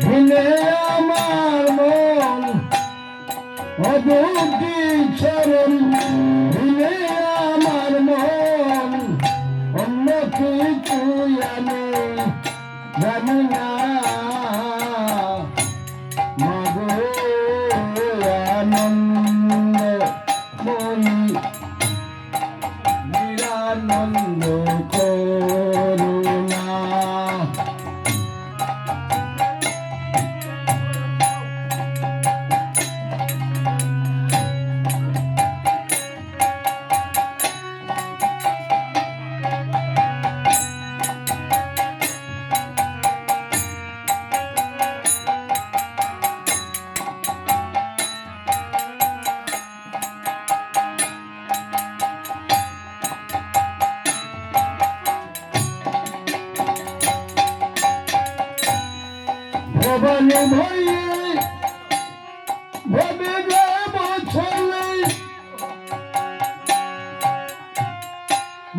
ভিনে আমার মন অদুটি চরণ ভিনে আমার মন। অন্য জানি না। মাগো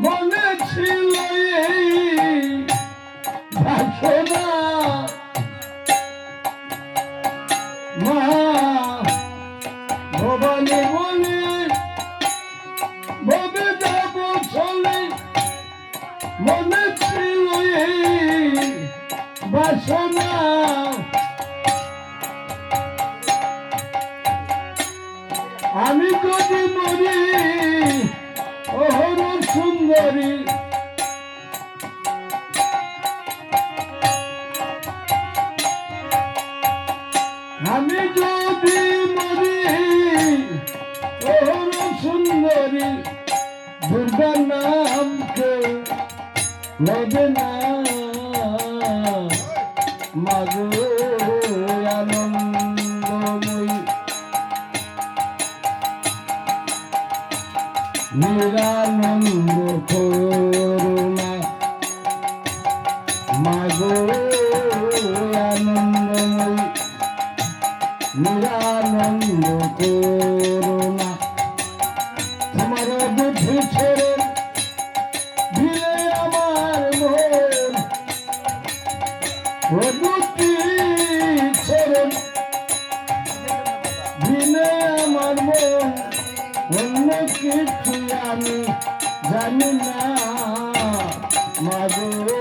মনে ছিল ভাষণা মা ভবানী বলে ভবে যাব ছলে মনে ছিল এই আমি যদি মরি অহর সুন্দরী। আমি যদি মরি অহর সুন্দরী। দুর্গা নামকে লবে না? মাগো। নিরানন্দ করুণা। মাগো আনন্দময়ী। নিরানন্দ করুণা। তোমার বুদ্ধি ছেড়ে দিলে আমার মন। ও বুদ্ধি ছেড়ে অন্য কিছু আমি জানি না। মাগো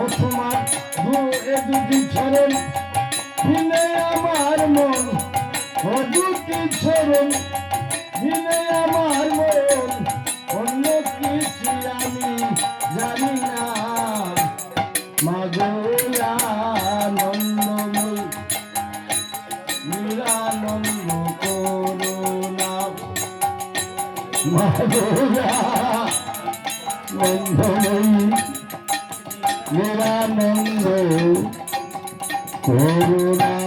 ও তোমার এ দুটি চরণ দিনে আমার মন ও দুটি চরণ দিনে আমার মন, অন্য কিছু আমি জানি না। মাগোয়ানন্দময় নিরানন্দ করুণা। মাগোয়ানন্দময় নিরানন্দ করুণা